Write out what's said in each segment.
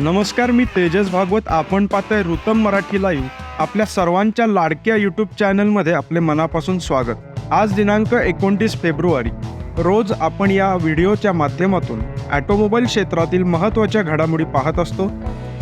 नमस्कार मी तेजस भागवत. आपण पाहताय ऋतम मराठी लाईव्ह. आपल्या सर्वांच्या लाडक्या यूट्यूब चॅनलमध्ये आपले मनापासून स्वागत. आज दिनांक एकोणतीस फेब्रुवारी. रोज आपण या व्हिडिओच्या माध्यमातून ॲटोमोबाईल क्षेत्रातील महत्त्वाच्या घडामोडी पाहत असतो.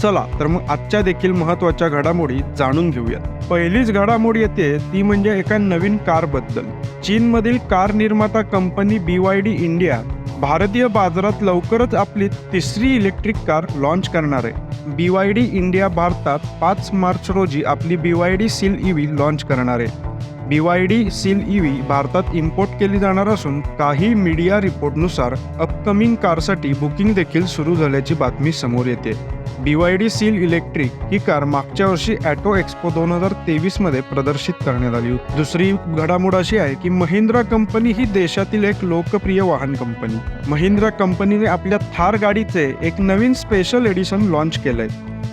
चला तर मग आजच्या देखील महत्त्वाच्या घडामोडी जाणून घेऊयात. पहिलीच घडामोडी येते ती म्हणजे एका नवीन कारबद्दल. चीनमधील कार निर्माता company B Y D India भारतीय बाजारात लवकरच आपली तिसरी इलेक्ट्रिक कार लॉन्च करणार आहे. बी वाय डी इंडिया भारतात पाच मार्च रोजी आपली B Y D Seal E launch करणार आहे. B Y D Seal E भारतात इम्पोर्ट केली जाणार असून काही मीडिया रिपोर्टनुसार अपकमिंग कारसाठी बुकिंग देखील सुरू झाल्याची बातमी समोर येते. B Y D Seal electric ही कार मागच्या वर्षी ॲटो एक्सपो दोन हजार तेवीसमध्ये प्रदर्शित करण्यात आली. होती दुसरी घडामोड अशी आहे की महिंद्रा कंपनी ही देशातील एक लोकप्रिय वाहन कंपनी. महिंद्रा कंपनीने आपल्या थार गाडीचे एक नवीन स्पेशल एडिशन लॉन्च केलंय.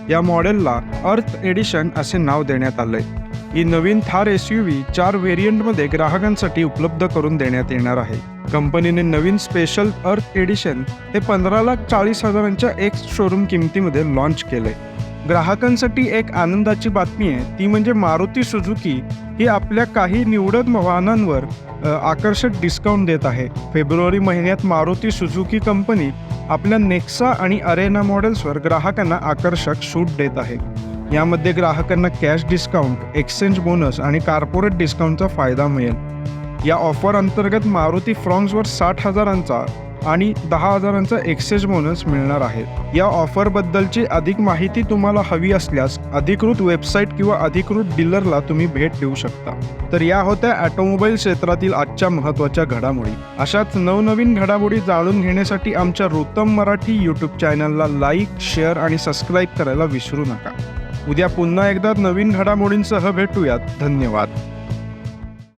या मॉडेलला अर्थ एडिशन असे नाव देण्यात आलंय. ही नवीन थार एस यू व्ही चार व्हेरियंटमध्ये ग्राहकांसाठी उपलब्ध करून देण्यात येणार आहे. कंपनीने नवीन स्पेशल अर्थ एडिशन हे पंधरा लाख चाळीस हजारांच्या एक्स शोरूम किमतीमध्ये लॉन्च केले ग्राहकांसाठी एक आनंदाची बातमी आहे ती म्हणजे मारुती सुझुकी ही आपल्या काही निवडक वाहनांवर आकर्षक डिस्काउंट देत आहे. फेब्रुवारी महिन्यात मारुती सुझुकी कंपनी आपल्या नेक्सा आणि अरेना मॉडेल्सवर ग्राहकांना आकर्षक सूट देत आहे. यामध्ये ग्राहकांना कॅश डिस्काउंट एक्सचेंज बोनस आणि कार्पोरेट डिस्काउंटचा फायदा मिळेल. या ऑफर अंतर्गत मारुती फ्रॉन्क्सवर साठ हजारांचा आणि दहा हजारांचा एक्सचेंज बोनस मिळणार आहे या ऑफरबद्दलची अधिक माहिती तुम्हाला हवी असल्यास अधिकृत वेबसाईट किंवा अधिकृत डीलरला तुम्ही भेट देऊ शकता. तर या होत्या ऑटोमोबाईल क्षेत्रातील आजच्या महत्त्वाच्या घडामोडी. अशाच नवनवीन घडामोडी जाणून घेण्यासाठी आमच्या रुतम मराठी यूट्यूब चॅनलला लाईक शेअर आणि सबस्क्राईब करायला विसरू नका. उद्या पुन्हा एकदा नवीन घडामोडींसह भेटूयात. धन्यवाद.